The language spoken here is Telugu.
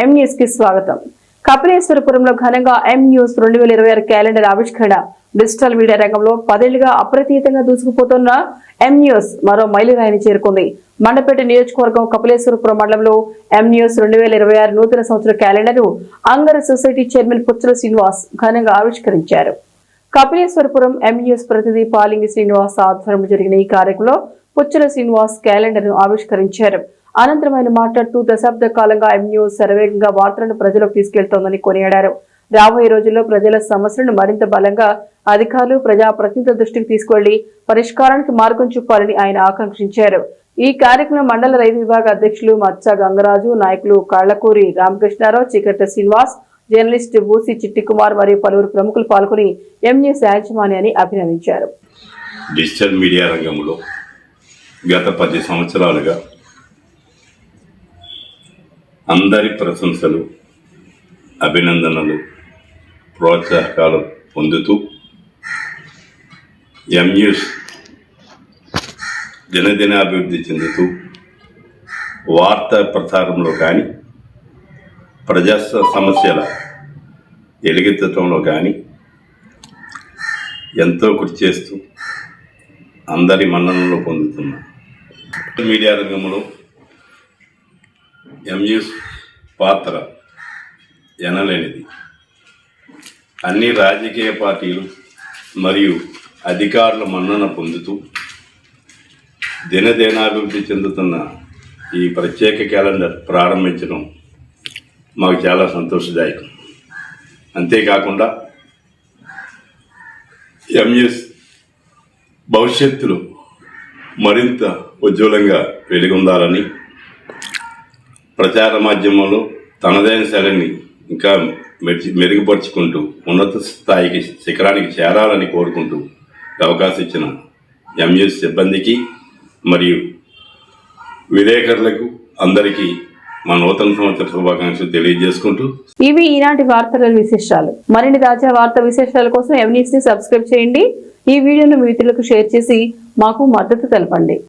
ఎం న్యూస్కి స్వాగతం. కపిలేశ్వరపురంలో ఘనంగా ఎం న్యూస్ రెండు వేల ఇరవై ఆరు క్యాలెండర్ ఆవిష్కరణ. డిజిటల్ మీడియా రంగంలో పదేళ్ళుగా అప్రతీతంగా దూసుకుపోతున్న ఎం న్యూస్ మరో మైలురాయిని చేరుకుంది. మండపేట నియోజకవర్గం కపిలేశ్వరపురం మండలంలో ఎం న్యూస్ రెండు వేల ఇరవై ఆరు నూతన సంవత్సర calendar Angara society chairman Puchala Srinivas ఘనంగా ఆవిష్కరించారు. కపిలేశ్వరపురం ఎంయూఎస్ ప్రతినిధి పాలింగి శ్రీనివాస్ ఆధ్వర్యంలో జరిగిన ఈ కార్యక్రమంలో పుచ్చల శ్రీనివాస్ క్యాలెండర్ను ఆవిష్కరించారు. అనంతరం ఆయన మాట్లాడుతూ దశాబ్ద కాలంగా ఎంయూఎస్ శరవేగంగా వార్తలను ప్రజలకు తీసుకెళ్తోందని కొనియాడారు. రాబోయే రోజుల్లో ప్రజల సమస్యలను మరింత బలంగా అధికారులు ప్రజాప్రతినిధుల దృష్టికి తీసుకెళ్ళి పరిష్కారానికి మార్గం చూపాలని ఆయన ఆకాంక్షించారు. ఈ కార్యక్రమం మండల రైతు విభాగ అధ్యక్షులు మత్స గంగరాజు నాయకులు కళ్ళకూరి రామకృష్ణారావు చీకట్ల శ్రీనివాస్ జర్నలిస్ట్ బూసి చిట్టికుమార్ మరియు పలువురు ప్రముఖులు పాల్గొని ఎంన్యూస్ యాజమాన్యాన్ని అభినందించారు. డిజిటల్ మీడియా రంగంలో గత పది సంవత్సరాలుగా అందరి ప్రశంసలు అభినందనలు ప్రోత్సాహకాలు పొందుతూ ఎంయూస్ దినదినాభివృద్ధి చెందుతూ వార్తా ప్రసారంలో కానీ ప్రజా సమస్యల ఎలుగెత్తడంలో కానీ ఎంతో కృషి చేస్తూ అందరి మన్ననలు పొందుతున్నా. మీడియా రంగంలో ఎంయూస్ పాత్ర ఎనలేనిది. అన్ని రాజకీయ పార్టీలు మరియు అధికారుల మన్నన పొందుతూ దినదినాభివృద్ధి చెందుతున్న ఈ ప్రత్యేక క్యాలెండర్ ప్రారంభించడం మాకు చాలా సంతోషదాయకం. అంతేకాకుండా ఎంఎస్ భవిష్యత్తులో మరింత ఉజ్వలంగా వెలుగొందాలని ప్రచార మాధ్యమంలో తనదైన శైలిని ఇంకా మెరిచి మెరుగుపరుచుకుంటూ ఉన్నత స్థాయికి శిఖరానికి చేరాలని కోరుకుంటూ అవకాశం ఇచ్చిన ఎంఎస్ సిబ్బందికి మరియు విలేకరులకు అందరికీ మా నూతన సంవత్సర శుభాకాంక్షలు తెలియజేసుకుంటూ ఇవి ఈనాటి వార్తల విశేషాలు. మరిన్ని తాజా వార్త విశేషాల కోసం ఎంన్యూస్ని సబ్స్క్రైబ్ చేయండి. ఈ వీడియోను మీ మిత్రులకు షేర్ చేసి మాకు మద్దతు తెలపండి.